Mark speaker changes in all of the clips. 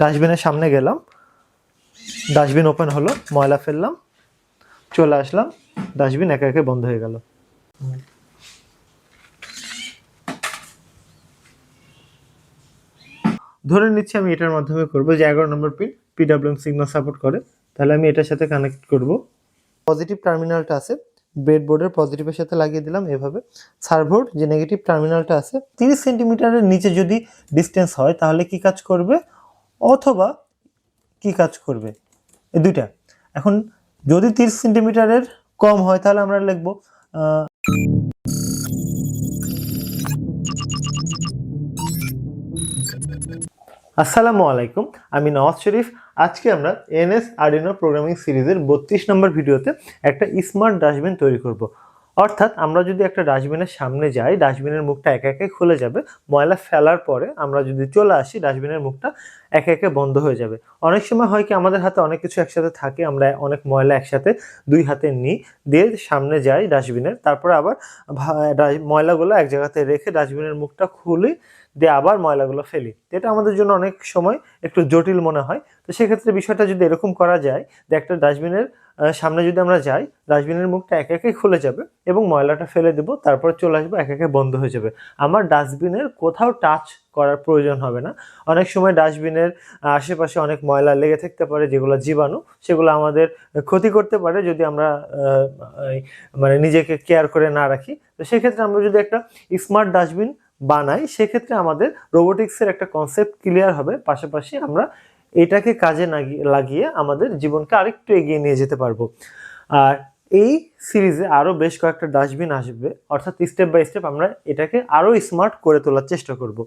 Speaker 1: ডাস্টবিনের সামনে গেলাম। ডাস্টবিন ওপেন হলো, ময়লা ফেললাম, চলে আসলাম। ডাস্টবিন একে একে বন্ধ হয়ে গেল। ধরে নিচ্ছি আমি এটার মাধ্যমে করব, যে এগারো নম্বর পিন পিডাব্লিউএম সিগন্যাল সাপোর্ট করে। তাহলে আমি এটার সাথে কানেক্ট করব। পজিটিভ টার্মিনালটা আছে ব্রেডবোর্ডের পজিটিভের সাথে লাগিয়ে দিলাম এভাবে। সার্ভোর্ড যে নেগেটিভ টার্মিনালটা আছে, তিরিশ সেন্টিমিটারের নিচে যদি ডিস্টেন্স হয়, তাহলে কি কাজ করবে? অথবা কি কাজ করবে? এই দুইটা। এখন যদি তিরিশ সেন্টিমিটারের কম হয়, তাহলে আমরা লিখব আসসালামু আলাইকুম, আমি নওয়াজ শরীফ। আজকে আমরা এনএস আর্ডিনো প্রোগ্রামিং সিরিজের বত্রিশ নম্বর ভিডিওতে একটা স্মার্ট ডাস্টবিন তৈরি করব। অর্থাৎ আমরা যদি একটা ডাস্টবিনের সামনে যাই, ডাস্টবিনের মুখটা একে একে খুলে যাবে, ময়লা ফেলার পরে আমরা যদি চলে আসি, ডাস্টবিনের মুখটা একে একে বন্ধ হয়ে যাবে। অনেক সময় হয় কি, আমাদের হাতে অনেক কিছু একসাথে থাকে, আমরা অনেক ময়লা একসাথে দুই হাতে নিই, দিয়ে সামনে যাই ডাস্টবিনের, তারপরে আবার ময়লাগুলো এক জায়গাতে রেখে ডাস্টবিনের মুখটা খুলি দিয়ে আবার ময়লাগুলো ফেলি। এটা আমাদের জন্য অনেক সময় একটু জটিল মনে হয়। তো সেক্ষেত্রে বিষয়টা যদি এরকম করা যায় যে একটা ডাস্টবিনের সামনে যদি আমরা যাই, ডাস্টবিনের মুখটা একে একে খুলে যাবে এবং ময়লাটা ফেলে দেবো, তারপর চলে আসব একে একে বন্ধ হয়ে যাবে। আমার ডাস্টবিনের কোথাও টাচ করার প্রয়োজন হবে না। অনেক সময় ডাস্টবিনের আশেপাশে অনেক ময়লা লেগে থাকতে পারে, যেগুলো জীবাণু, সেগুলো আমাদের ক্ষতি করতে পারে যদি আমরা মানে নিজেকে কেয়ার করে না রাখি। তো সেক্ষেত্রে আমরা যদি একটা স্মার্ট ডাস্টবিন বানাই, সেক্ষেত্রে আমাদের রোবোটিক্সের একটা কনসেপ্ট ক্লিয়ার হবে। পাশাপাশি আমরা এটাকে কাজে লাগি- লাগিয়ে আমাদের জীবনকে আরেকটু এগিয়ে নিয়ে যেতে পারব। আর এই সিরিজে আরও বেশ কয়েকটা ডাস্টবিন আসবে। অর্থাৎ স্টেপ বাই স্টেপ আমরা এটাকে আরও স্মার্ট করে তোলার চেষ্টা করব।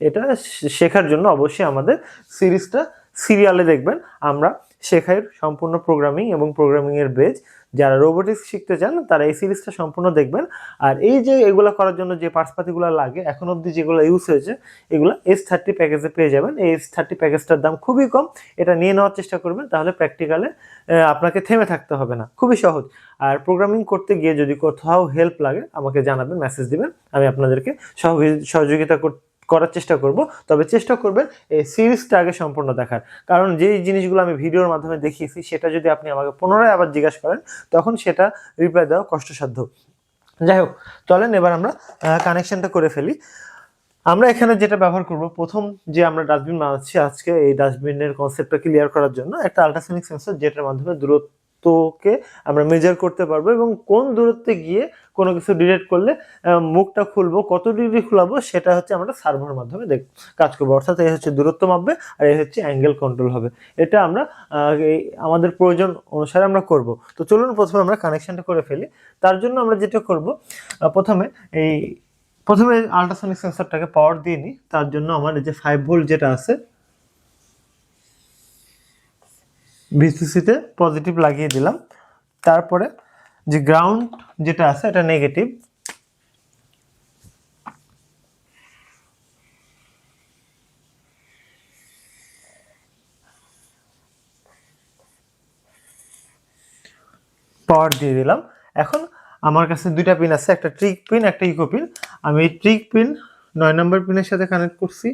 Speaker 1: এটা শেখার জন্য অবশ্যই আমাদের সিরিজটা সিরিয়ালে দেখবেন। আমরা শেখাই সম্পূর্ণ প্রোগ্রামিং এবং প্রোগ্রামিংয়ের বেজ যারা রোবোটিক্স শিখতে চান, তারা এই সিরিজটা সম্পূর্ণ দেখবেন। আর এই যে এগুলো করার জন্য যে পার্টসপাতিগুলো লাগে, এখন অবধি যেগুলো ইউজ হয়েছে, এগুলো এস থার্টি প্যাকেজে পেয়ে যাবেন। এই এস থার্টি প্যাকেজটার দাম খুবই কম। এটা নিয়ে নেওয়ার চেষ্টা করবেন, তাহলে প্র্যাকটিক্যালে আপনাকে থেমে থাকতে হবে না। খুবই সহজ। আর প্রোগ্রামিং করতে গিয়ে যদি কোথাও হেল্প লাগে, আমাকে জানাবেন মেসেজ দিবেন। আমি আপনাদেরকে সহযোগি- সহযোগিতা কর- করার চেষ্টা করব। তবে চেষ্টা করবেন এই সিরিজটা আগে সম্পূর্ণ দেখার। কারণ যেই জিনিসগুলো আমি ভিডিওর মাধ্যমে দেখিয়েছি, সেটা যদি আপনি আমাকে পুনরায় আবার জিজ্ঞাসা করেন, তখন সেটা রিপ্লাই দেওয়া কষ্টসাধ্য। যাই হোক, চলেন এবার আমরা কানেকশনটা করে ফেলি। আমরা এখানে যেটা ব্যবহার করব, প্রথম যে আমরা ডাস্টবিন বানাচ্ছি আজকে, এই ডাস্টবিনের কনসেপ্টটা ক্লিয়ার করার জন্য একটা আল্ট্রাসনিক সেন্সর যেটার মাধ্যমে দূরত্বকে আমরা মেজার করতে পারব এবং কোন দূরত্বে গিয়ে কোনো কিছু ডিলেট করলে মুখটা খুলবো, কত ডিগ্রি খুলাবো, সেটা হচ্ছে আমরা সার্ভার মাধ্যমে দেখ কাজ করব। অর্থাৎ এই হচ্ছে দূরত্ব মাপবে আর এই হচ্ছে অ্যাঙ্গেল কন্ট্রোল হবে। এটা আমরা আমাদের প্রয়োজন অনুসারে আমরা করব। তো চলুন প্রথমে আমরা কানেকশানটা করে ফেলি। তার জন্য আমরা যেটা করব প্রথমে এই, প্রথমে আল্ট্রাসনিক সেন্সরটাকে পাওয়ার দিয়ে নিই। তার জন্য আমার এই যে ফাইভ ভোল্ট যেটা আছে ভিসিসিতে পজিটিভ লাগিয়ে দিলাম। তারপরে যে গ্রাউন্ড যেটা আছে, এটা নেগেটিভ পাওয়ার দিয়ে দিলাম। এখন আমার কাছে দুইটা পিন আছে, একটা ট্রিক পিন একটা ইকো পিন আমি এই ট্রিক পিন নয় নম্বর পিনের সাথে কানেক্ট করছি।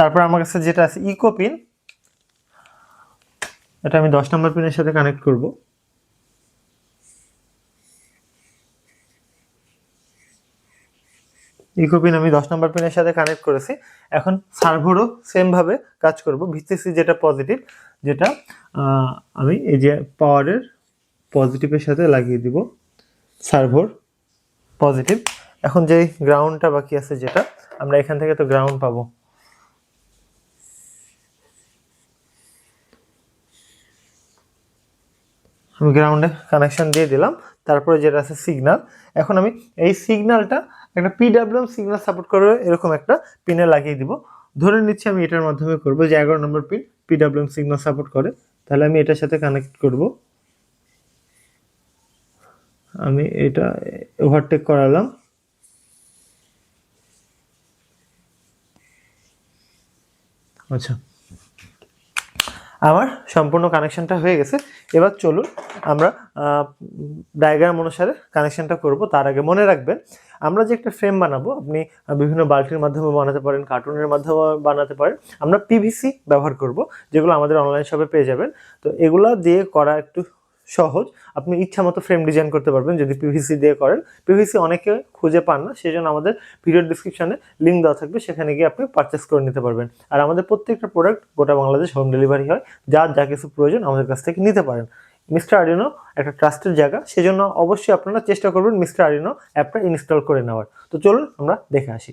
Speaker 1: তারপর আমার কাছে যেটা আছে ইকো পিন এটা আমি দশ নম্বর পিনের সাথে কানেক্ট করব। ইকো পিন আমি দশ নম্বর পিনের সাথে কানেক্ট করেছি। এখন সার্ভারও সেমভাবে কাজ করব। ভিসিসি যেটা পজিটিভ যেটা আমি এই যে পাওয়ারের পজিটিভের সাথে লাগিয়ে দিব। সার্ভার পজিটিভ এখন যেই গ্রাউন্ডটা বাকি আছে যেটা, আমরা এখান থেকে তো গ্রাউন্ড পাবো। আমি গ্রাউন্ডে কানেকশন দিয়ে দিলাম। তারপরে যেটা আছে সিগন্যাল এখন আমি এই সিগন্যালটা একটা পিডাব্লিউএম সিগন্যাল সাপোর্ট করে এরকম একটা পিনে লাগিয়ে দিব। ধরে নিচ্ছি আমি এটার মাধ্যমে করব যে এগারো নম্বর পিন পিডাব্লিউএম সিগন্যাল সাপোর্ট করে। তাহলে আমি এটার সাথে কানেক্ট করব। আমি এটা ওভারটেক করালাম। আচ্ছা। আমার সম্পূর্ণ কানেকশানটা হয়ে গেছে। এবার চলুন আমরা ডায়াগ্রাম অনুসারে কানেকশানটা করব। তার আগে মনে রাখবেন, আমরা যে একটা ফ্রেম বানাবো, আপনি বিভিন্ন বাল্টির মাধ্যমে বানাতে পারেন কার্টুনের মাধ্যমে বানাতে পারেন, আমরা পিভিসি ব্যবহার করব, যেগুলো আমাদের অনলাইন শপে পেয়ে যাবেন। তো এগুলা দিয়ে করা একটু সহজ। আপনি ইচ্ছা মতো ফ্রেম ডিজাইন করতে পারবেন যদি পিভিসি দিয়ে করেন। পিভিসি অনেকে খুঁজে পান না সেই জন্য আমাদের ভিডিও ডিসক্রিপশনে লিঙ্ক দেওয়া থাকবে, সেখানে গিয়ে আপনি পারচেস করে নিতে পারবেন। আর আমাদের প্রত্যেকটা প্রোডাক্ট গোটা বাংলাদেশ হোম ডেলিভারি হয়, যার যা কিছু প্রয়োজন আমাদের কাছ থেকে নিতে পারেন। মিস্টার আরিনো একটা ট্রাস্টের জায়গা, সেজন্য অবশ্যই আপনারা চেষ্টা করবেন মিস্টার আরিনো অ্যাপটা ইনস্টল করে নেওয়ার। তো চলুন আমরা দেখে আসি।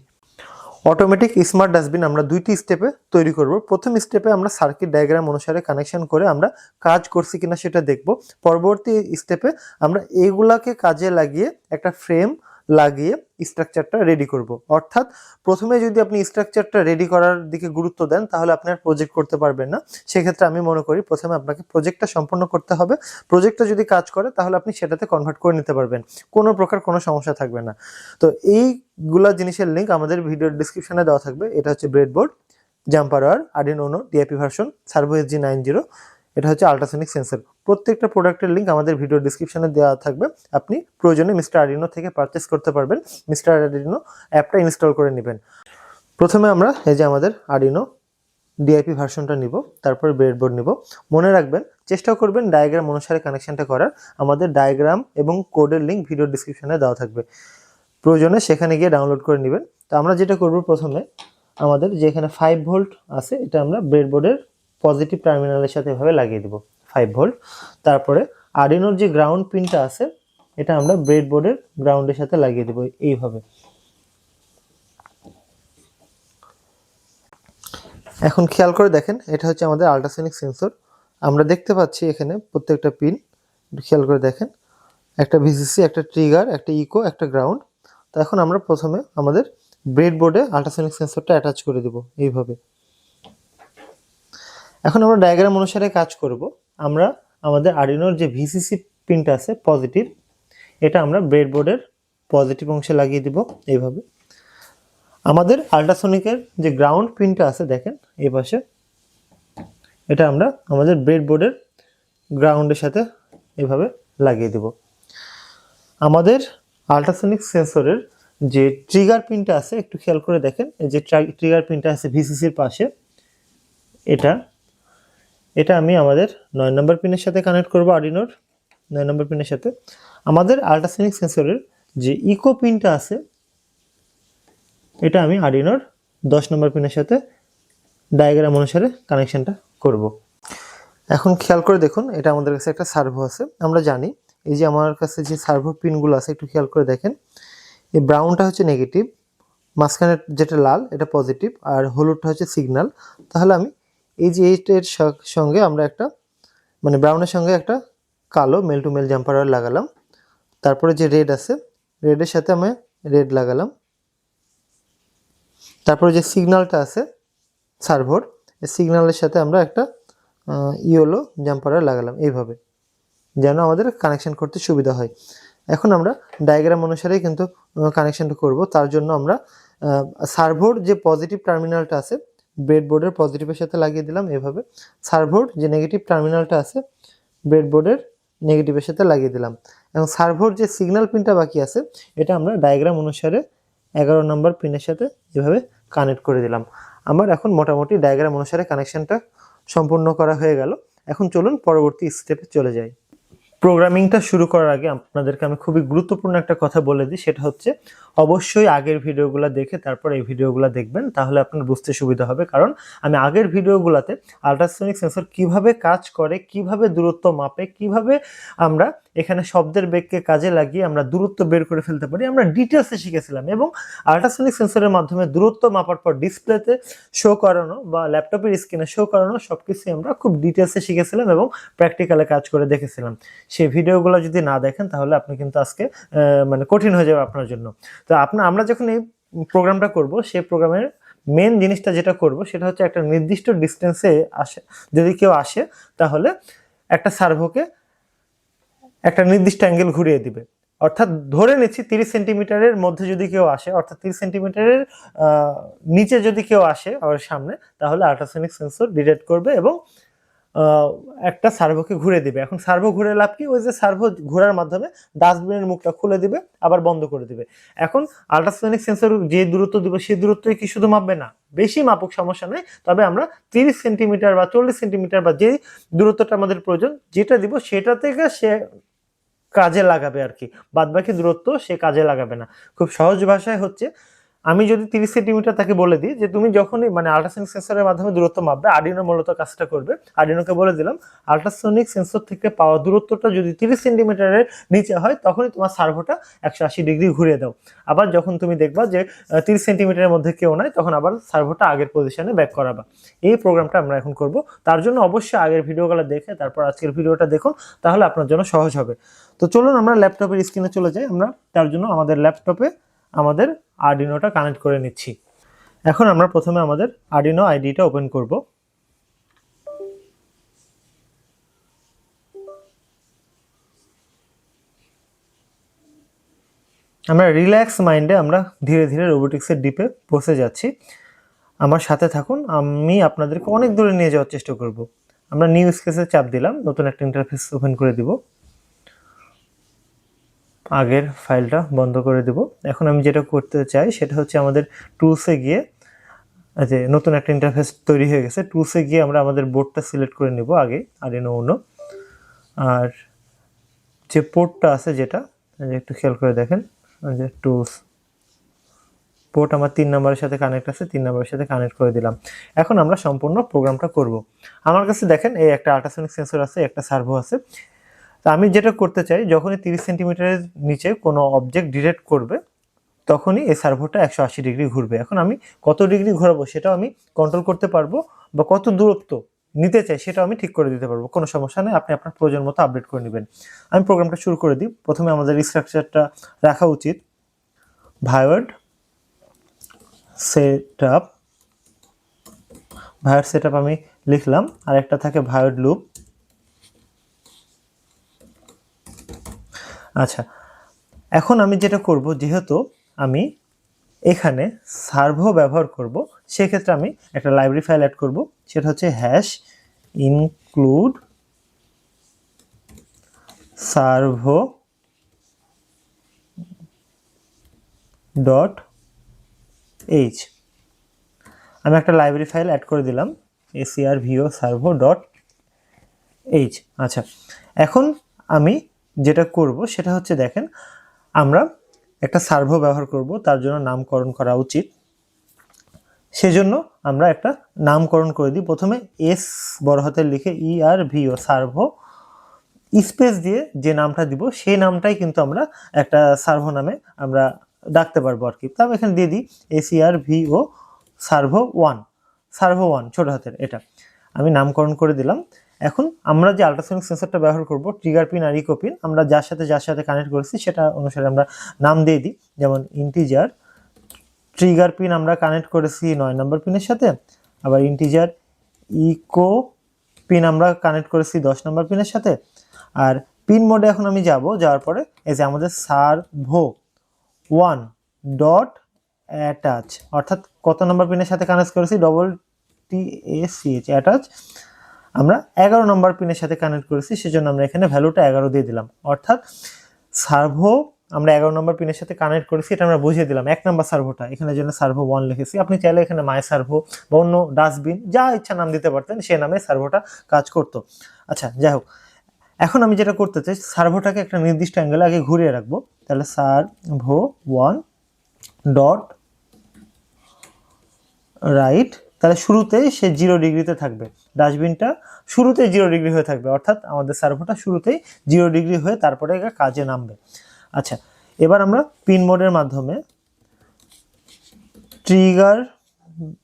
Speaker 1: অটোমেটিক স্মার্ট ডাস্টবিন আমরা দুইটি স্টেপে তৈরি করব। প্রথম স্টেপে আমরা সার্কিট ডায়াগ্রাম অনুসারে কানেকশন করে আমরা কাজ করছি কিনা সেটা দেখব। পরবর্তী স্টেপে আমরা এইগুলাকে কাজে লাগিয়ে একটা ফ্রেম লাগিয়ে স্ট্রাকচারটা রেডি করব। অর্থাৎ প্রথমে যদি আপনি স্ট্রাকচারটা রেডি করার দিকে গুরুত্ব দেন, তাহলে আপনি আর প্রজেক্ট করতে পারবেন না। সেক্ষেত্রে আমি মনে করি প্রথমে আপনাকে প্রজেক্টটা সম্পন্ন করতে হবে। প্রজেক্টটা যদি কাজ করে, তাহলে আপনি সেটাতে কনভার্ট করে নিতে পারবেন। কোনো প্রকার কোনো সমস্যা থাকবে না। তো এইগুলা জিনিসের লিঙ্ক আমাদের ভিডিওর ডিসক্রিপশনে দেওয়া থাকবে। এটা হচ্ছে breadboard jumper wire Arduino Nano DIP version servo S G nine zero এটা হচ্ছে আল্ট্রাসনিক সেন্সর প্রত্যেকটা প্রোডাক্টের লিঙ্ক আমাদের ভিডিও ডিসক্রিপশনে দেওয়া থাকবে। আপনি প্রয়োজনে মিস্টার আডিনো থেকে পারচেস করতে পারবেন। মিস্টার আডিনো অ্যাপটা ইনস্টল করে নেবেন। প্রথমে আমরা এই যে আমাদের আডিনো ডিআইপি ভার্সনটা নিব, তারপর ব্রেডবোর্ড নিব। মনে রাখবেন, চেষ্টা করবেন ডায়াগ্রাম অনুসারে কানেকশানটা করার। আমাদের ডায়াগ্রাম এবং কোডের লিঙ্ক ভিডিও ডিসক্রিপশনে দেওয়া থাকবে। প্রয়োজনে সেখানে গিয়ে ডাউনলোড করে নেবেন। তো আমরা যেটা করব প্রথমে, আমাদের যেখানে ফাইভ ভোল্ট আছে, এটা আমরা ব্রেডবোর্ডের পজিটিভ টার্মিনালের সাথে এভাবে লাগিয়ে দেব ফাইভ ভোল্ট তারপরে আরিনোর যে গ্রাউন্ড পিনটা আছে, এটা আমরা ব্রেডবোর্ডের গ্রাউন্ডের সাথে লাগিয়ে দেবো এইভাবে। এখন খেয়াল করে দেখেন, এটা হচ্ছে আমাদের আল্ট্রাসনিক সেন্সর আমরা দেখতে পাচ্ছি এখানে প্রত্যেকটা পিন খেয়াল করে দেখেন, একটা ভিসিসি একটা ট্রিগার একটা ইকো একটা গ্রাউন্ড তো এখন আমরা প্রথমে আমাদের ব্রেডবোর্ডে আল্ট্রাসনিক সেন্সরটা অ্যাটাচ করে দেব এইভাবে। এখন আমরা ডায়াগ্রাম অনুসারে কাজ করব। আমরা আমাদের আরিনোর যে ভিসিসি পিনটা আছে পজিটিভ এটা আমরা ব্রেডবোর্ডের পজিটিভ অংশে লাগিয়ে দিব এইভাবে। আমাদের আল্ট্রাসনিকের যে গ্রাউন্ড পিনটা আছে, দেখেন, এই পাশে, এটা আমরা আমাদের ব্রেডবোর্ডের গ্রাউন্ডের সাথে এভাবে লাগিয়ে দেব। আমাদের আল্ট্রাসনিক সেন্সরের যে ট্রিগার পিনটা আছে, একটু খেয়াল করে দেখেন, এই যে ট্রিগার পিনটা আছে ভিসিসির পাশে, এটা এটা আমি আমাদের নয় নম্বর পিনের সাথে কানেক্ট করব আর্ডিনোর নয় নম্বর পিনের সাথে। আমাদের আল্ট্রাসনিক সেন্সরের যে ইকো পিনটা আছে, এটা আমি আর্ডিনোর দশ নম্বর পিনের সাথে ডায়াগ্রাম অনুসারে কানেকশানটা করব। এখন খেয়াল করে দেখুন, এটা আমাদের কাছে একটা সার্ভো আছে। আমরা জানি, এই যে আমার কাছে যে সার্ভো পিনগুলো আছে, একটু খেয়াল করে দেখেন। এই ব্রাউনটা হচ্ছে নেগেটিভ মাঝখানে যেটা লাল, এটা পজিটিভ আর হলুদটা হচ্ছে সিগন্যাল তাহলে আমি এই যে এইটের সঙ্গে আমরা একটা মানে ব্রাউনের সঙ্গে একটা কালো মেল টু মেল জাম্পার লাগালাম। তারপরে যে রেড আছে, রেডের সাথে আমি রেড লাগালাম। তারপরে যে সিগনালটা আছে, সার্ভোর, এই সিগন্যালের সাথে আমরা একটা ইয়েলো জাম্পার লাগালাম এইভাবে, যেন আমাদের কানেকশন করতে সুবিধা হয়। এখন আমরা ডায়াগ্রাম অনুসারেই কিন্তু কানেকশনটা করব। তার জন্য আমরা সার্ভোর যে পজিটিভ টার্মিনালটা আছে ব্রেডবোর্ডের পজিটিভের সাথে লাগিয়ে দিলাম এভাবে। সার্ভোর যে নেগেটিভ টার্মিনালটা আছে ব্রেডবোর্ডের নেগেটিভের সাথে লাগিয়ে দিলাম। এবং সার্ভোর যে সিগন্যাল পিনটা বাকি আছে, এটা আমরা ডায়াগ্রাম অনুসারে এগারো নম্বর পিনের সাথে এভাবে কানেক্ট করে দিলাম। আমার এখন মোটামুটি ডায়াগ্রাম অনুসারে কানেকশনটা সম্পূর্ণ করা হয়ে গেল। এখন চলুন পরবর্তী স্টেপে চলে যাই। প্রোগ্রামিংটা শুরু করার আগে আপনাদেরকে আমি খুবই গুরুত্বপূর্ণ একটা কথা বলে দিই, সেটা হচ্ছে অবশ্যই আগের ভিডিওগুলো দেখে তারপর এই ভিডিওগুলো দেখবেন, তাহলে আপনার বুঝতে সুবিধা হবে। কারণ আমি আগের ভিডিওগুলোতে আল্ট্রাসনিক সেন্সর কীভাবে কাজ করে, কীভাবে দূরত্ব মাপে, কীভাবে আমরা এখানে শব্দের বেগকে কাজে লাগিয়ে আমরা দূরত্ব বের করে ফেলতে পারি। আমরা ডিটেলসে শিখেছিলাম এবং আল্ট্রাসনিক সেন্সরের মাধ্যমে দূরত্ব মাপার পর ডিসপ্লেতে শো করানো বা ল্যাপটপের স্ক্রিনে শো করানো সব কিছুই আমরা খুব ডিটেলসে শিখেছিলাম এবং প্র্যাকটিক্যালে কাজ করে দেখেছিলাম। সেই ভিডিওগুলো যদি না দেখেন, তাহলে আপনি কিন্তু আজকে মানে কঠিন হয়ে যাবে আপনার জন্য। তো আপনার আমরা যখন এই প্রোগ্রামটা করব, সেই প্রোগ্রামের মেন জিনিসটা যেটা করব, সেটা হচ্ছে একটা নির্দিষ্ট ডিস্টেন্সে আসে। যদি কেউ আসে, তাহলে একটা সার্ভোকে একটা নির্দিষ্ট অ্যাঙ্গেল ঘুরিয়ে দিবে। অর্থাৎ ধরে নিচ্ছি তিরিশ সেন্টিমিটারের মধ্যে যদি কেউ আসে, অর্থাৎ তিরিশ সেন্টিমিটারের নিচে যদি কেউ আসে ওর সামনে, তাহলে আল্ট্রাসনিক সেন্সর ডিটেক্ট করবে এবং একটা সার্ভোকে ঘুরে দিবে। এখন সার্ভো ঘুরে লাভ কি? ওই যে সার্ভো ঘোরার মাধ্যমে ডাস্টবিনের মুখটা খুলে দিবে, আবার বন্ধ করে দিবে। এখন আল্ট্রাসনিক সেন্সর যে দূরত্ব দিবে, সেই দূরত্বই কি শুধু মাপবে না, বেশি মাপুক সমস্যা নেই। তবে আমরা তিরিশ সেন্টিমিটার বা চল্লিশ সেন্টিমিটার বা যে দূরত্বটা আমাদের প্রয়োজন, যেটা দিব সেটা থেকে সে কাজে লাগাবে আর কি। বাদবাকি দূরত্ব সে কাজে লাগাবে না। খুব সহজ ভাষায় হচ্ছে আমি যদি তিরিশ সেন্টিমিটার তাকে বলে দিই যে তুমি যখনই মানে আল্ট্রাসনিক সেন্সরের মাধ্যমে দূরত্ব মাপবে, আর্ডিনো মূলত কাজটা করবে। আর্ডিনোকে বলে দিলাম আল্ট্রাসনিক সেন্সর থেকে পাওয়া দূরত্বটা যদি তিরিশ সেন্টিমিটারের নিচে হয়, তখনই তোমার সার্ভোটা একশো আশি ডিগ্রি ঘুরিয়ে দাও। আবার যখন তুমি দেখবা যে তিরিশ সেন্টিমিটারের মধ্যে কেউ নাই, তখন আবার সার্ভোটা আগের পজিশনে ব্যাক করাবা। এই প্রোগ্রামটা আমরা এখন করব। তার জন্য অবশ্যই আগের ভিডিওগুলো দেখে, তারপর আজকের ভিডিওটা দেখুন, তাহলে আপনার জন্য সহজ হবে। তো চলুন আমরা ল্যাপটপের স্ক্রিনে চলে যাই আমরা। তার জন্য আমাদের ল্যাপটপে আমাদের আর্ডিনোটা কানেক্ট করে নিচ্ছি। এখন আমরা প্রথমে আমাদের আর্ডিনো আইডিটা ওপেন করব। আমরা রিল্যাক্স মাইন্ডে আমরা ধীরে ধীরে রোবোটিক্সের ডিপে বসে যাচ্ছি। আমার সাথে থাকুন, আমি আপনাদেরকে অনেক দূরে নিয়ে যাওয়ার চেষ্টা করব। আমরা নিউ স্কেসে চাপ দিলাম, নতুন একটা ইন্টারফেস ওপেন করে দিব। আগের ফাইলটা বন্ধ করে দেব। এখন আমি যেটা করতে চাই সেটা হচ্ছে আমাদের টুলসে গিয়ে যে নতুন একটা ইন্টারফেস তৈরি হয়ে গেছে টুলসে গিয়ে আমরা আমাদের বোর্ডটা সিলেক্ট করে নেব আগে আর এনো অন্য। আর যে পোর্টটা আছে যেটা একটু খেয়াল করে দেখেন যে টুলস পোর্ট আমার তিন নম্বরের সাথে কানেক্ট আছে, তিন নম্বরের সাথে কানেক্ট করে দিলাম। এখন আমরা সম্পূর্ণ প্রোগ্রামটা করব। আমার কাছে দেখেন এই একটা আল্ট্রাসনিক সেন্সর আছে, একটা সার্ভো আছে। তা আমি যেটা করতে চাই, যখনই তিরিশ সেন্টিমিটারের নিচে কোনো অবজেক্ট ডিটেক্ট করবে, তখনই এই সার্ভোটা একশো আশি ডিগ্রি ঘুরবে। এখন আমি কত ডিগ্রি ঘোরাবো সেটাও আমি কন্ট্রোল করতে পারব বা কত দূরত্ব নিতে চাই সেটাও আমি ঠিক করে দিতে পারব। কোনো সমস্যা নেই, আপনি আপনার প্রয়োজন মতো আপডেট করে নেবেন। আমি প্রোগ্রামটা শুরু করে দিই। প্রথমে আমাদের স্ট্রাকচারটা রাখা উচিত। Void set up void set up আমি লিখলাম। আর একটা থাকে ভায়োড লুপ। আচ্ছা এখন আমি যেটা করব, যেহেতু আমি এখানে সার্ভো ব্যবহার করব, সেক্ষেত্রে আমি একটা লাইব্রেরি ফাইল অ্যাড করব, সেটা হচ্ছে hash include servo dot H আমি একটা লাইব্রেরি ফাইল অ্যাড করে দিলাম এসিআর ভিও সার্ভো ডট এইচ আচ্ছা এখন আমি যেটা করব সেটা হচ্ছে দেখেন, আমরা একটা সার্ভো ব্যবহার করব, তার জন্য নামকরণ করা উচিত। সেজন্য আমরা একটা নামকরণ করে দিই। প্রথমে এস বড় হাতের লিখে ই আর ভিও সার্ভো। স্পেস দিয়ে যে নামটা দিব, সেই নামটাই কিন্তু আমরা একটা সার্ভো নামে আমরা ডাকতে পারব আর কি। তা আমি এখানে দিয়ে দিই servo servo one. Servo one, ছোট হাতের, এটা। আমি নামকরণ করে দিলাম। এখন আমরা যে আল্ট্রাসনিক সেন্সরটা ব্যবহার করব ট্রিগার পিন আর ইকো পিন আমরা যার সাথে যার সাথে কানেক্ট করেছি সেটা অনুসারে আমরা নাম দিয়ে দিই। যেমন ইন্টিজার ট্রিগার পিন আমরা কানেক্ট করেছি নয় নম্বর পিনের সাথে, আবার ইন্টিজার ইকো পিন আমরা কানেক্ট করেছি দশ নম্বর পিনের সাথে। আর পিন মোডে এখন আমি যাব, যাওয়ার পরে এই যে আমাদের সার্ভো ওয়ান ডট অ্যাটাচ অর্থাৎ কত নম্বর পিনের সাথে কানেক্ট করেছি? Double T A C H attach আমরা এগারো নম্বর পিনের সাথে কানেক্ট করেছি, সেজন্য আমরা এখানে ভ্যালুটা এগারো দিয়ে দিলাম। অর্থাৎ সার্ভো আমরা এগারো নম্বর পিনের সাথে কানেক্ট করেছি, এটা আমরা বুঝিয়ে দিলাম। এক নম্বর সার্ভোটা এখানে জন্য সার্ভো ওয়ান লিখেছি। আপনি চাইলে এখানে মাই সার্ভো বা অন্য ডাস্টবিন যা ইচ্ছা নাম দিতে পারতেন সে নামে সার্ভোটা কাজ করতো। আচ্ছা যাই হোক। এখন আমি যেটা করতে চাই সার্ভোটাকে একটা নির্দিষ্ট অ্যাঙ্গেলে আগে ঘুরিয়ে রাখব। তাহলে সার্ভো ওয়ান ডট রাইট তাহলে শুরুতেই সে জিরো ডিগ্রিতে থাকবে। ডাস্টবিনটা শুরুতেই জিরো ডিগ্রি হয়ে থাকবে, অর্থাৎ আমাদের সার্ভোটা শুরুতেই জিরো ডিগ্রি হয়ে তারপরে কাজে নামবে। আচ্ছা এবার আমরা পিন মোডের মাধ্যমে ট্রিগার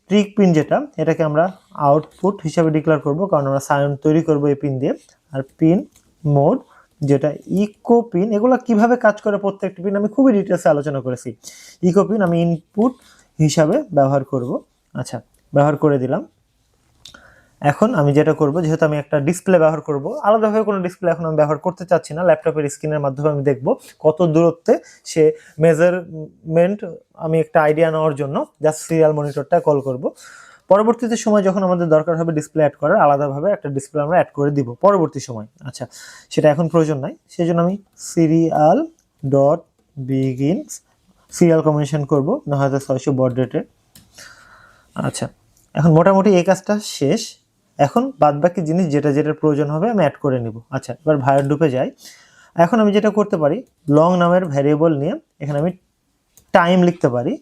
Speaker 1: ট্রিক পিন যেটা, এটাকে আমরা আউটপুট হিসাবে ডিক্লেয়ার করব, কারণ আমরা সাউন্ড তৈরি করব এই পিন দিয়ে। আর পিন মোড যেটা ইকো পিন এগুলো কীভাবে কাজ করে প্রত্যেকটি পিন আমি খুবই ডিটেলসে আলোচনা করেছি। ইকো পিন আমি ইনপুট হিসাবে ব্যবহার করব। আচ্ছা ব্যবহার করে দিলাম। এখন আমি যেটা করব, যেহেতু আমি একটা ডিসপ্লে ব্যবহার করব, আলাদাভাবে কোনো ডিসপ্লে এখন আমি ব্যবহার করতে চাচ্ছি না। ল্যাপটপের স্ক্রিনের মাধ্যমে আমি দেখব কত দূরত্বে সে মেজারমেন্ট আমি একটা আইডিয়া নেওয়ার জন্য জাস্ট সিরিয়াল মনিটরটা কল করব। পরবর্তীতে সময় যখন আমাদের দরকার হবে ডিসপ্লে অ্যাড করার, আলাদাভাবে একটা ডিসপ্লে আমরা অ্যাড করে দিব পরবর্তী সময়। আচ্ছা সেটা এখন প্রয়োজন নাই। সেই জন্য আমি serial dot begins serial combination করব ন হাজার ছয়শো বড রেটে আচ্ছা এখন মোটামুটি এই কাজটা শেষ। এখন বাদবাকি জিনিস যেটা যেটা প্রয়োজন হবে আমি অ্যাড করে নিব। আচ্ছা এবার ভায়ার ডুপে যাই। এখন আমি যেটা করতে পারি লং নামের ভ্যারিয়েবল নিয়ে এখানে আমি টাইম লিখতে পারি।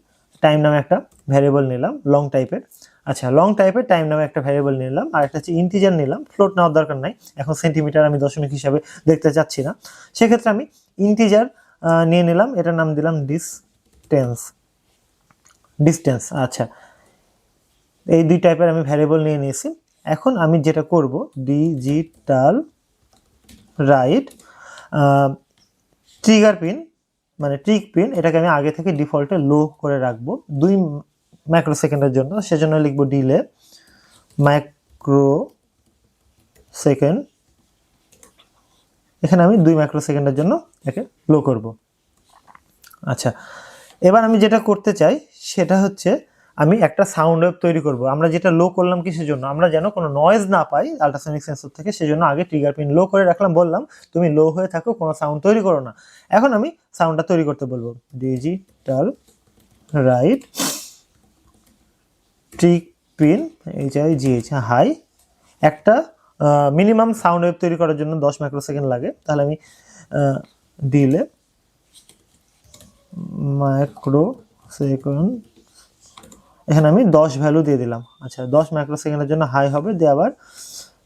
Speaker 1: টাইম নামে একটা ভ্যারিয়েবল নিলাম লং টাইপের আচ্ছা লং টাইপের টাইম নামে একটা ভ্যারিয়েবল নিলাম, আর একটা হচ্ছে ইন্টিজার নিলাম। ফ্লোট নেওয়ার দরকার নাই। এখন সেন্টিমিটার আমি দশমিক হিসাবে দেখতে চাচ্ছি না। সেক্ষেত্রে আমি ইন্টিজার নিয়ে নিলাম। এটার নাম দিলাম ডিসটেন্স ডিস্টেন্স আচ্ছা। এই দুই টাইপের আমি ভ্যারিয়েবল নিয়ে নিয়েছি। এখন আমি যেটা করব ডিজিটাল রাইট ট্রিগার পিন মানে ট্রিক পিন এটাকে আমি আগে থেকে ডিফল্টে লো করে রাখব দুই মাইক্রো সেকেন্ডের জন্য। সেজন্য লিখব ডিলে মাইক্রো সেকেন্ড এখানে আমি দুই মাইক্রো সেকেন্ডের জন্য একে লো করব। আচ্ছা এবার আমি যেটা করতে চাই, সেটা হচ্ছে আমি একটা সাউন্ড ওয়েভ তৈরি করব। আমরা যেটা লো করলাম কিসের জন্য আমরা যেন কোনো নয়েজ না পাই আল্ট্রাসনিক সেন্সর থেকে, সেজন্য আগে ট্রিগার পিন লো করে রাখলাম, বললাম, তুমি লো হয়ে থাকো, কোনো সাউন্ড তৈরি করো না। এখন আমি সাউন্ডটা তৈরি করতে বলব। Digital write trig pin H I G H high একটা মিনিমাম সাউন্ড ওয়েভ তৈরি করার জন্য দশ মাইক্রো সেকেন্ড লাগে। তাহলে আমি দিলে মাইক্রো সেকেন্ড এখানে আমি দশ ভ্যালু দিয়ে দিলাম। আচ্ছা দশ মাইক্রো সেকেন্ডের জন্য হাই হবে, দিয়ে আবার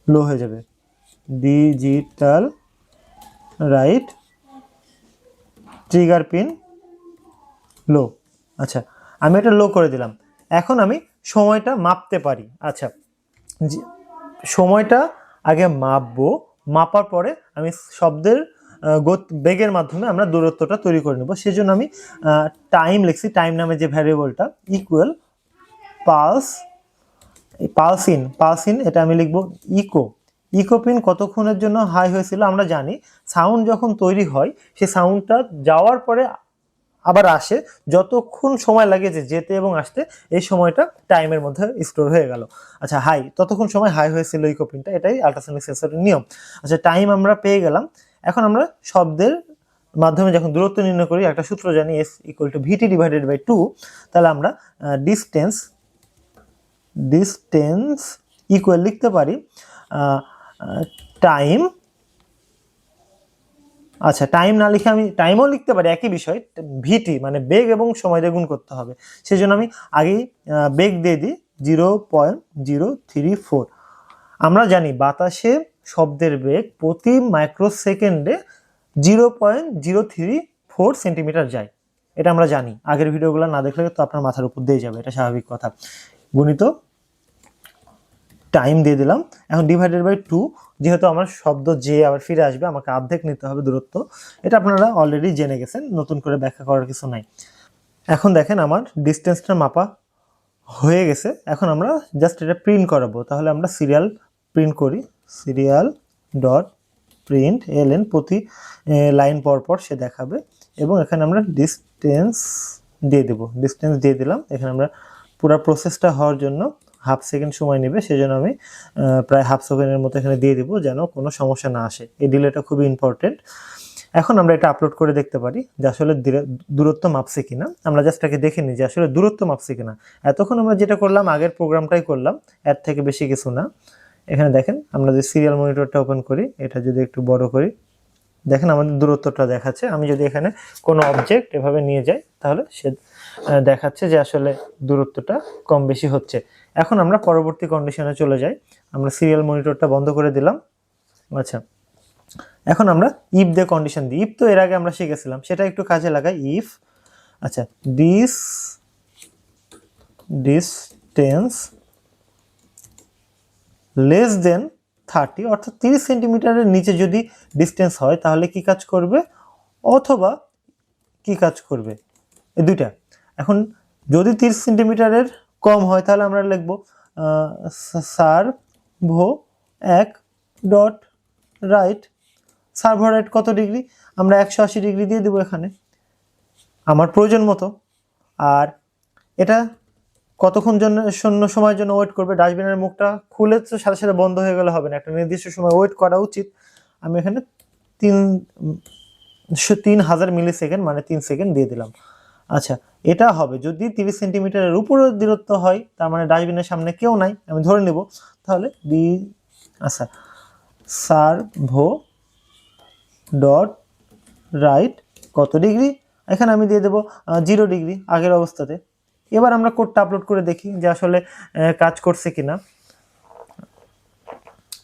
Speaker 1: লো হয়ে যাবে। Digital write trigger pin low আচ্ছা আমি এটা লো করে দিলাম। এখন আমি সময়টা মাপতে পারি। আচ্ছা সময়টা আগে মাপবো। মাপার পরে আমি শব্দের গত- বেগের মাধ্যমে আমরা দূরত্বটা তৈরি করে নেব। সেজন্য আমি টাইম লিখছি টাইম নামে যে ভ্যারিয়েবলটা equal pulse pulse in pulse in এটা আমি লিখব ইকো। ইকো পিন কতক্ষণের জন্য হাই হয়েছিল আমরা জানি। সাউন্ড যখন তৈরি হয়, সেই সাউন্ডটা যাওয়ার পরে আবার আসে, যতক্ষণ সময় লাগে যে যেতে এবং আসতে, এই সময়টা টাইমের মধ্যে স্টোর হয়ে গেল। আচ্ছা হাই ততক্ষণ সময় হাই হয়েছিল ইকো পিনটা এটাই আল্ট্রাসনিক সেন্সরের নিয়ম। আচ্ছা টাইম আমরা পেয়ে গেলাম। এখন আমরা শব্দের মাধ্যমে যখন দূরত্ব নির্ণয় করি, একটা সূত্র জানি S equal to VT divided by two তাহলে আমরা ডিস্টেন্স ডিস্টেন্স ইকুয়াল লিখতে পারি টাইম আচ্ছা টাইম না লিখে আমি টাইমও লিখতে পারি একই বিষয় ভিটি মানে বেগ এবং সময় দিয়ে গুণ করতে হবে। সেই জন্য আমি আগেই বেগ দিয়ে দিই zero point zero three four আমরা জানি বাতাসে শব্দের বেগ প্রতি মাইক্রো সেকেন্ডে zero point zero three four centimetre যায়। এটা আমরা জানি। আগের ভিডিওগুলো না দেখলে তো আপনার মাথার উপর দিয়ে যাবে, এটা স্বাভাবিক কথা। গুণিত টাইম দিয়ে দিলাম। এখন ডিভাইডেড বাই টু যেহেতু আমার শব্দ যে আবার ফিরে আসবে, আমাকে অর্ধেক নিতে হবে দূরত্ব। এটা আপনারা অলরেডি জেনে গেছেন, নতুন করে ব্যাখ্যা করার কিছু নাই। এখন দেখেন আমার ডিস্টেন্সটা মাপা হয়ে গেছে। এখন আমরা জাস্ট এটা প্রিন্ট করাবো। তাহলে আমরা সিরিয়াল প্রিন্ট করি। সিরিয়াল ডট প্রিন্ট এলএন প্রতি লাইন পর পর সে দেখাবে। এবং এখানে আমরা ডিস্টেন্স দিয়ে দেব। ডিস্টেন্স দিয়ে দিলাম। এখানে আমরা পুরো প্রসেসটা হওয়ার জন্য হাফ সেকেন্ড সময় নেবে, সেজন্য আমি প্রায় হাফ সেকেন্ডের মতো এখানে দিয়ে দিব যেন কোনো সমস্যা না আসে। এই ডিলেটা খুবই ইম্পর্টেন্ট এখন আমরা এটা আপলোড করে দেখতে পারি যে আসলে দূরে- দূরত্ব মাপছে কিনা। আমরা জাস্ট এটাকে দেখে নিই যে আসলে দূরত্ব মাপছে কিনা। এতক্ষণ আমরা যেটা করলাম, আগের প্রোগ্রামটাই করলাম, এর থেকে বেশি কিছু না। এখানে দেখেন, আমরা যে সিরিয়াল মনিটরটা ওপেন করি, এটা যদি একটু বড় করি, দেখেন আমাদের দূরত্বটা দেখাচ্ছে। আমি যদি এখানে কোনো অবজেক্ট এভাবে নিয়ে যাই, তাহলে সে দেখাচ্ছে যে আসলে দূরত্বটা কম বেশি হচ্ছে। এখন আমরা পরবর্তী কন্ডিশনে চলে যাই। আমরা সিরিয়াল মনিটরটা বন্ধ করে দিলাম। আচ্ছা এখন আমরা ইফ দিয়ে কন্ডিশন দিই ইফ তো এর আগে আমরা শিখেছিলাম, সেটা একটু কাজে লাগাই। ইফ আচ্ছা this distance less than thirty অর্থাৎ তিরিশ সেন্টিমিটারের নিচে যদি ডিস্টেন্স হয়, তাহলে কি কাজ করবে? অথবা কি কাজ করবে? এই দুইটা। এখন যদি তিরিশ সেন্টিমিটারের কম হয়, তাহলে আমরা লিখব সার ভো এক ডট রাইট। সার্ভার রাইট কত ডিগ্রি? আমরা একশো আশি ডিগ্রি দিয়ে দেবো এখানে, আমার প্রয়োজন মতো। আর এটা কতক্ষণ জন্য, শূন্য সময়ের জন্য ওয়েট করবে? ডাস্টবিনের মুখটা খুলে তো সাথে সাথে বন্ধ হয়ে গেলে হবে না। একটা নির্দিষ্ট সময় ওয়েট করা উচিত। আমি এখানে তিন তিন হাজার মিলি সেকেন্ড মানে তিন সেকেন্ড দিয়ে দিলাম। আচ্ছা এটা হবে, যদি তিরিশ সেন্টিমিটারের উপরে দূরত্ব হয়, তার মানে ডাস্টবিনের সামনে কেউ নাই, আমি ধরে নেব, তাহলে বি আচ্ছা সার্ভো ডট রাইট কত ডিগ্রি? এখানে আমি দিয়ে দেবো জিরো ডিগ্রি, আগের অবস্থাতে। এবার আমরা কোডটা আপলোড করে দেখি যে আসলে কাজ করছে কিনা।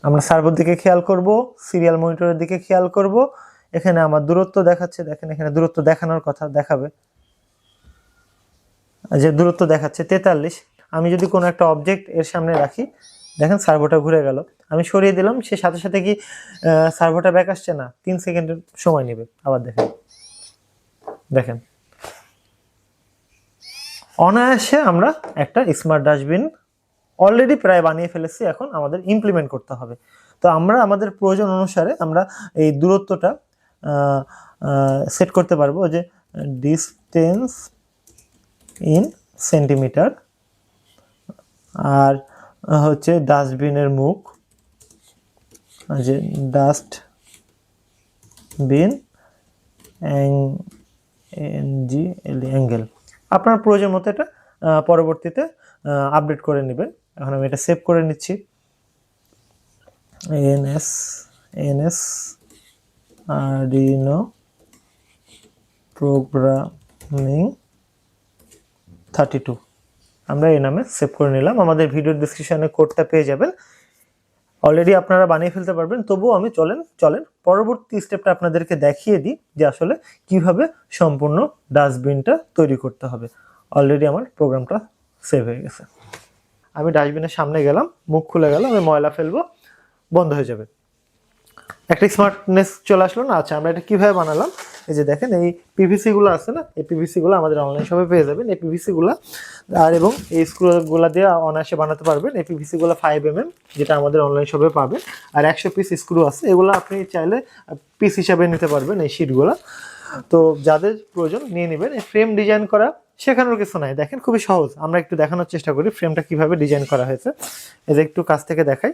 Speaker 1: আমরা সার্ভোর দিকে খেয়াল করব সিরিয়াল মনিটরের দিকে খেয়াল করব। এখানে আমার দূরত্ব দেখাচ্ছে, দেখেন এখানে দূরত্ব দেখানোর কথা দেখাবে। যে দূরত্ব দেখাচ্ছে তেতাল্লিশ। আমি যদি কোনো একটা অবজেক্ট এর সামনে রাখি, দেখেন সার্ভোটা ঘুরে গেল। আমি সরিয়ে দিলাম, সে সাথে সাথে কি সার্ভোটা ব্যাক আসছে না? তিন সেকেন্ডের সময় নেবে। আবার দেখেন। দেখেন। অনায়াসে আমরা একটা স্মার্ট ডাস্টবিন অলরেডি প্রায় বানিয়ে ফেলেছি, এখন আমাদের ইমপ্লিমেন্ট করতে হবে। তো আমরা আমাদের প্রয়োজন অনুসারে আমরা এই দূরত্বটা সেট করতে পারব যে ডিস্টেন্স ইন সেন্টিমিটার। আর হচ্ছে ডাস্টবিনের মুখ। যে ডাস্ট বিন জি এল, অ্যাঙ্গেল। আপনার প্রয়োজন মতো এটা পরবর্তীতে আপডেট করে নেবেন। এখন আমি এটা সেভ করে নিচ্ছি। NS NS, Arduino, programming thirty two. আমরা এই নামে সেভ করে নিলাম। আমাদের ভিডিও ডিসক্রিপশনে কোডটা পেয়ে যাবেন। অলরেডি আপনারা বানিয়ে ফেলতে পারবেন। তবুও আমি চলেন চলেন। পরবর্তী স্টেপটা আপনাদেরকে দেখিয়ে দিই যে আসলে কীভাবে সম্পূর্ণ ডাস্টবিনটা তৈরি করতে হবে। অলরেডি আমার প্রোগ্রামটা সেভ হয়ে গেছে। আমি ডাস্টবিনের সামনে গেলাম, মুখ খুলে গেল আমি ময়লা ফেলব, বন্ধ হয়ে যাবে। একটা স্মার্টনেস চলে আসলো না? আচ্ছা আমরা এটা কীভাবে বানালাম? এই যে দেখেন, এই পিভিসি গুলো আছে না? এই পিভিসি গুলো আমাদের অনলাইন শপে পেয়ে যাবেন। এই পিভিসি গুলা, আর এবং এই স্ক্রুগুলো দিয়ে অনায়াসে বানাতে পারবেন। এই পিভিসি গুলো ফাইভ এম যেটা আমাদের অনলাইন শপে পাবেন। আর একশো পিস স্ক্রু আছে। এগুলো আপনি চাইলে পিস হিসাবে নিতে পারবেন এই শিটগুলো তো যাদের প্রয়োজন নিয়ে নেবেন। এই ফ্রেম ডিজাইন করা শেখানোর কিছু নাই। দেখেন, খুবই সহজ। আমরা একটু দেখানোর চেষ্টা করি ফ্রেমটা কীভাবে ডিজাইন করা হয়েছে। যে একটু কাছ থেকে দেখাই।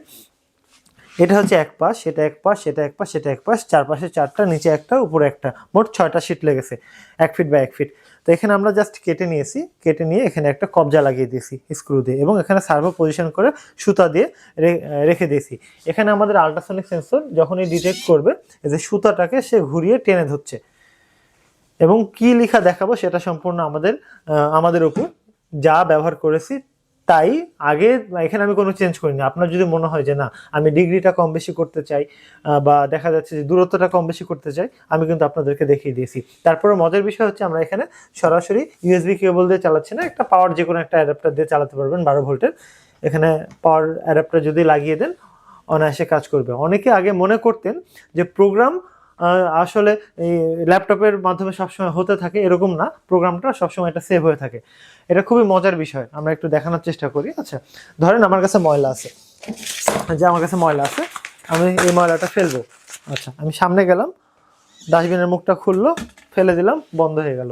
Speaker 1: এটা হচ্ছে এক পাশ, সেটা এক পাশ, সেটা এক পাশ, সেটা এক পাশ, চার পাশে চারটা, নিচে একটা, উপরে একটা। মোট ছয়টা শিট লেগেছে, এক ফিট বা এক ফিট তো এখানে আমরা জাস্ট কেটে নিয়েছি, কেটে নিয়ে এখানে একটা কবজা লাগিয়ে দিয়েছি স্ক্রু দিয়ে এবং এখানে সার্ভো পজিশন করে সুতা দিয়ে রেখে দিয়েছি। এখানে আমাদের আল্ট্রাসনিক সেন্সর যখনই ডিটেক্ট করবে যে সুতাটাকে সে ঘুরিয়ে টেনে ধরছে। এবং কি লেখা দেখাবো সেটা সম্পূর্ণ আমাদের আমাদের উপর যা ব্যবহার করেছি তাই আগে এখানে আমি কোনো চেঞ্জ করিনি। আপনার যদি মনে হয় যে না, আমি ডিগ্রিটা কম বেশি করতে চাই বা দেখা যাচ্ছে যে দূরত্বটা কম বেশি করতে চাই, আমি কিন্তু আপনাদেরকে দেখিয়ে দিয়েছি। তারপরে মজার বিষয় হচ্ছে, আমরা এখানে সরাসরি ইউএসবি কেবল দিয়ে চালাচ্ছি না, একটা পাওয়ার যে কোনো একটা অ্যাডাপ্টার দিয়ে চালাতে পারবেন, বারো ভোল্টের। এখানে পাওয়ার অ্যাডাপ্টার যদি লাগিয়ে দেন, অনায়াসে কাজ করবে। অনেকে আগে মনে করতেন যে প্রোগ্রাম আসলে এই ল্যাপটপের মাধ্যমে সবসময় হতে থাকে, এরকম না। প্রোগ্রামটা সবসময় এটা সেভ হয়ে থাকে। এটা খুবই মজার বিষয়। আমরা একটু দেখানোর চেষ্টা করি। আচ্ছা ধরেন আমার কাছে ময়লা আছে। যে আমার কাছে ময়লা আছে, আমি এই ময়লাটা ফেলব। আচ্ছা আমি সামনে গেলাম, ডাস্টবিনের মুখটা খুললো, ফেলে দিলাম, বন্ধ হয়ে গেল।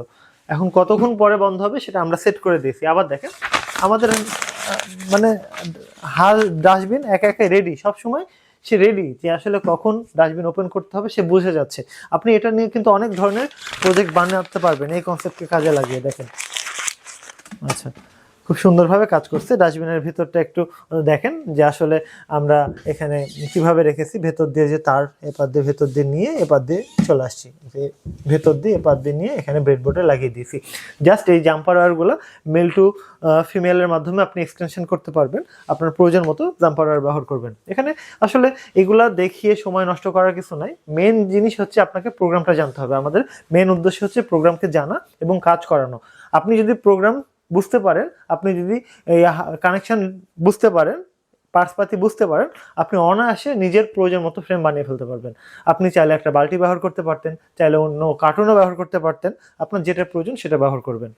Speaker 1: এখন কতক্ষণ পরে বন্ধ হবে সেটা আমরা সেট করে দিয়েছি। আবার দেখেন, আমাদের মানে হাল, ডাস্টবিন একা একা রেডি সব সময় সে রেডি যে আসলে কখন ডাস্টবিন ওপেন করতে হবে সে বুঝে যাচ্ছে। আপনি এটা নিয়ে কিন্তু অনেক ধরনের প্রজেক্ট বানাতে পারবেন। এই কনসেপ্টকে কাজে লাগিয়ে দেখেন। আচ্ছা। খুব সুন্দরভাবে কাজ করছে। ডাস্টবিনের ভেতরটা একটু দেখেন যে আসলে আমরা এখানে কীভাবে রেখেছি। ভেতর দিয়ে যে তার, এপার দিয়ে ভেতর দিয়ে নিয়ে এপার দিয়ে চলে আসছি। ভেতর দিয়ে এপার দিয়ে নিয়ে এখানে ব্রেডবোর্ডে লাগিয়ে দিয়েছি। জাস্ট এই জাম্পার ওয়্যারগুলো মেল টু ফিমেলের মাধ্যমে আপনি এক্সটেনশন করতে পারবেন। আপনার প্রয়োজন মতো জাম্পার ওয়্যার ব্যবহার করবেন। এখানে আসলে এগুলা দেখিয়ে সময় নষ্ট করার কিছু নাই। মেন জিনিস হচ্ছে আপনাকে প্রোগ্রামটা জানতে হবে। আমাদের মেন উদ্দেশ্য হচ্ছে প্রোগ্রামকে জানা এবং কাজ করানো। আপনি যদি প্রোগ্রাম বুঝতে পারেন, আপনি যদি কানেকশন বুঝতে পারেন পার্সপাতি বুঝতে পারেন, আপনি অনায়াসে নিজের প্রয়োজন মতো ফ্রেম বানিয়ে ফেলতে পারবেন। আপনি চাইলে একটা বালতি ব্যবহার করতে পারতেন, চাইলে অন্য কার্টুনও ব্যবহার করতে পারতেন, আপনার যেটা প্রয়োজন সেটা ব্যবহার করবেন।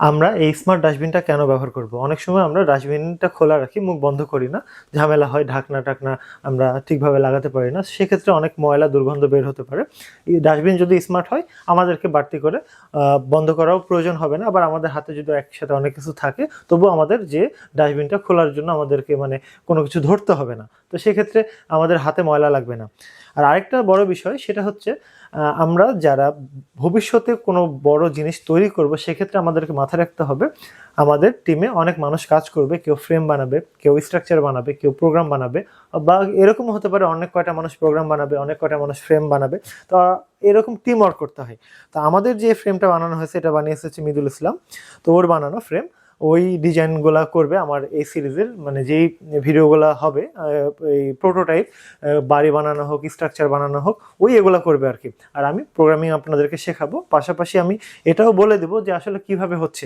Speaker 1: আমরা এই স্মার্ট ডাস্টবিনটা কেন ব্যবহার করব? অনেক সময় আমরা ডাস্টবিনটা খোলা রাখি, মুখ বন্ধ করি না। ঝামেলা হয়, ঢাকনা টাকনা আমরা ঠিকভাবে লাগাতে পারি না। সেক্ষেত্রে অনেক ময়লা, দুর্গন্ধ বের হতে পারে। এই ডাস্টবিন যদি স্মার্ট হয়, আমাদেরকে বাড়তি করে বন্ধ করাও প্রয়োজন হবে না। আবার আমাদের হাতে যদি একসাথে অনেক কিছু থাকে, তবুও আমাদের যে ডাস্টবিনটা খোলার জন্য আমাদেরকে মানে কোনো কিছু ধরতে হবে না। তো সেক্ষেত্রে আমাদের হাতে ময়লা লাগবে না। আর আরেকটা বড় বিষয়, সেটা হচ্ছে আমরা যারা ভবিষ্যতে কোনো বড় জিনিস তৈরি করব, সেক্ষেত্রে আমাদেরকে মাথায় রাখতে হবে, আমাদের টিমে অনেক মানুষ কাজ করবে, কেউ ফ্রেম বানাবে, কেউ স্ট্রাকচার বানাবে, কেউ প্রোগ্রাম বানাবে, বা এরকম হতে পারে অনেক কয়টা মানুষ প্রোগ্রাম বানাবে, অনেক কয়টা মানুষ ফ্রেম বানাবে, তো এরকম টিম ওয়ার্ক করতে হয়। তো আমাদের যে ফ্রেমটা বানানো হয়েছে, এটা বানিয়েছে হচ্ছে মিদুল ইসলাম, তো ওর বানানো ফ্রেম ওই ডিজাইনগুলা করবে আমার এই সিরিজের মানে যেই ভিডিওগুলো হবে এই প্রোটোটাইপ বাড়ি বানানো হোক স্ট্রাকচার বানানো হোক, ওই এগুলা করবে আর কি। আর আমি প্রোগ্রামিং আপনাদেরকে শেখাবো, পাশাপাশি আমি এটাও বলে দেবো যে আসলে কীভাবে হচ্ছে।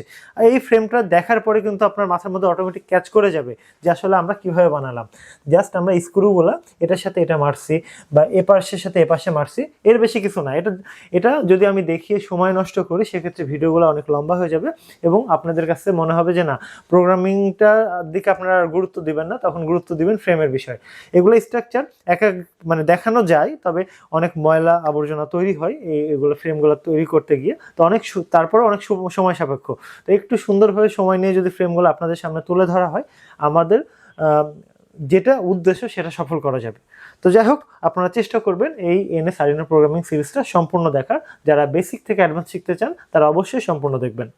Speaker 1: এই ফ্রেমটা দেখার পরে কিন্তু আপনার মাথার মধ্যে অটোমেটিক ক্যাচ করে যাবে যে আসলে আমরা কীভাবে বানালাম। জাস্ট আমরা স্ক্রুগুলা এটার সাথে এটা মারছি বা এ সাথে এ পাশে মারছি, এর বেশি কিছু না। এটা এটা যদি আমি দেখিয়ে সময় নষ্ট করি, সেক্ষেত্রে ভিডিওগুলো অনেক লম্বা হয়ে যাবে এবং আপনাদের কাছে মনে হবে যে না প্রোগ্রামিংটার দিকে আপনারা গুরুত্ব দিবেন না, তখন গুরুত্ব দিবেন ফ্রেমের বিষয়। এগুলো স্ট্রাকচার এক এক মানে দেখানো যায়, তবে অনেক ময়লা আবর্জনা তৈরি হয়, এই এগুলো ফ্রেমগুলো তৈরি করতে গিয়ে। তো অনেক তারপরে অনেক সময় সাপেক্ষ। তো একটু সুন্দরভাবে সময় নিয়ে যদি ফ্রেমগুলো আপনাদের সামনে তুলে ধরা হয়, আমাদের যেটা উদ্দেশ্য সেটা সফল করা যাবে। তো যাই হোক, আপনারা চেষ্টা করবেন এই এনএস আরিনো প্রোগ্রামিং সিরিজটা সম্পূর্ণ দেখার। যারা বেসিক থেকে অ্যাডভান্স শিখতে চান, তারা অবশ্যই সম্পূর্ণ দেখবেন।